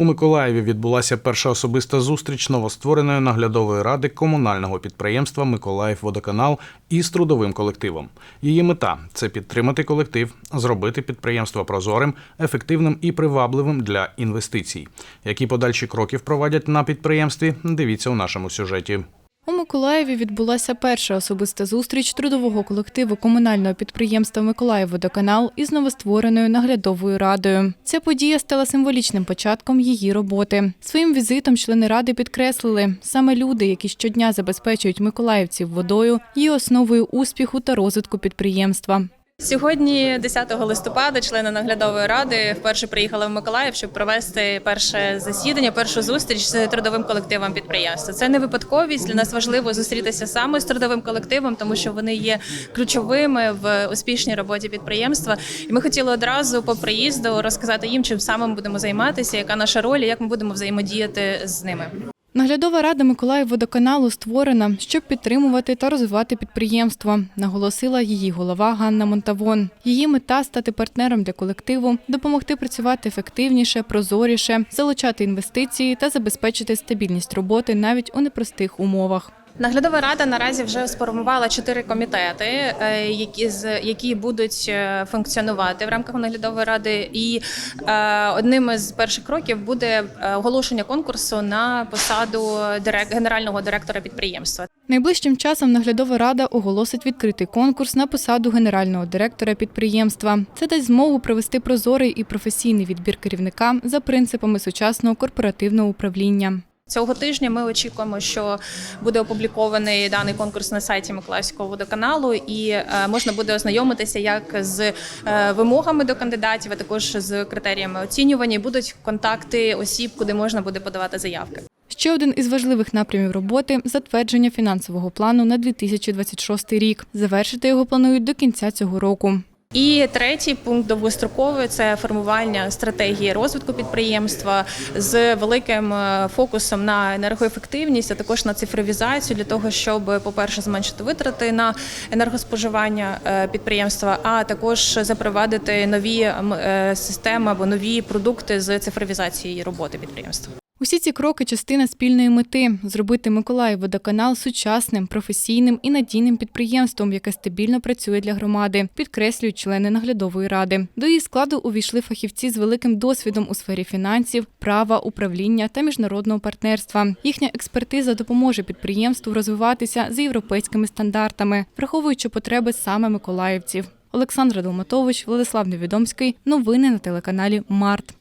У Миколаєві відбулася перша особиста зустріч новоствореної наглядової ради комунального підприємства Миколаївводоканал із трудовим колективом. Її мета це підтримати колектив, зробити підприємство прозорим, ефективним і привабливим для інвестицій. Які подальші кроки впровадять на підприємстві? Дивіться у нашому сюжеті. У Миколаєві відбулася перша особиста зустріч трудового колективу комунального підприємства Миколаївводоканал із новоствореною наглядовою радою. Ця подія стала символічним початком її роботи. Своїм візитом члени ради підкреслили, саме люди, які щодня забезпечують миколаївців водою, є основою успіху та розвитку підприємства. Сьогодні, 10 листопада, члени наглядової ради вперше приїхали в Миколаїв, щоб провести перше засідання, першу зустріч з трудовим колективом підприємства. Це не випадковість. Для нас важливо зустрітися саме з трудовим колективом, тому що вони є ключовими в успішній роботі підприємства. І ми хотіли одразу по приїзду розказати їм, чим саме ми будемо займатися, яка наша роль, і як ми будемо взаємодіяти з ними. Наглядова рада Миколаївводоканалу створена, щоб підтримувати та розвивати підприємство, наголосила її голова Ганна Монтавон. Її мета стати партнером для колективу, допомогти працювати ефективніше, прозоріше, залучати інвестиції та забезпечити стабільність роботи навіть у непростих умовах. Наглядова рада наразі вже сформувала чотири комітети, е, які з які будуть е, функціонувати в рамках наглядової ради. І е, одним із перших кроків буде оголошення конкурсу на посаду генерального директора підприємства. Найближчим часом наглядова рада оголосить відкритий конкурс на посаду генерального директора підприємства. Це дасть змогу провести прозорий і професійний відбір керівника за принципами сучасного корпоративного управління. Цього тижня ми очікуємо, що буде опублікований даний конкурс на сайті Миколаївського водоканалу, і е, можна буде ознайомитися як з е, вимогами до кандидатів, а також з критеріями оцінювання. Будуть контакти осіб, куди можна буде подавати заявки. Ще один із важливих напрямів роботи затвердження фінансового плану на 2026 рік. Завершити його планують до кінця цього року. І третій пункт довгостроковий це формування стратегії розвитку підприємства з великим е, фокусом на енергоефективність, а також на цифровізацію для того, щоб, по-перше, зменшити витрати на енергоспоживання е, підприємства, а також запровадити нові е, системи або нові продукти з цифровізації роботи підприємства. Усі ці кроки частина спільної мети зробити Миколаївводоканал сучасним, професійним і надійним підприємством, яке стабільно працює для громади, підкреслюють члени наглядової ради. До її складу увійшли фахівці з великим досвідом у сфері фінансів, права, управління та міжнародного партнерства. Їхня експертиза допоможе підприємству розвиватися за європейськими стандартами, враховуючи потреби саме миколаївців. Олександра Долматович, Владислав Невідомський. Новини на телеканалі Март.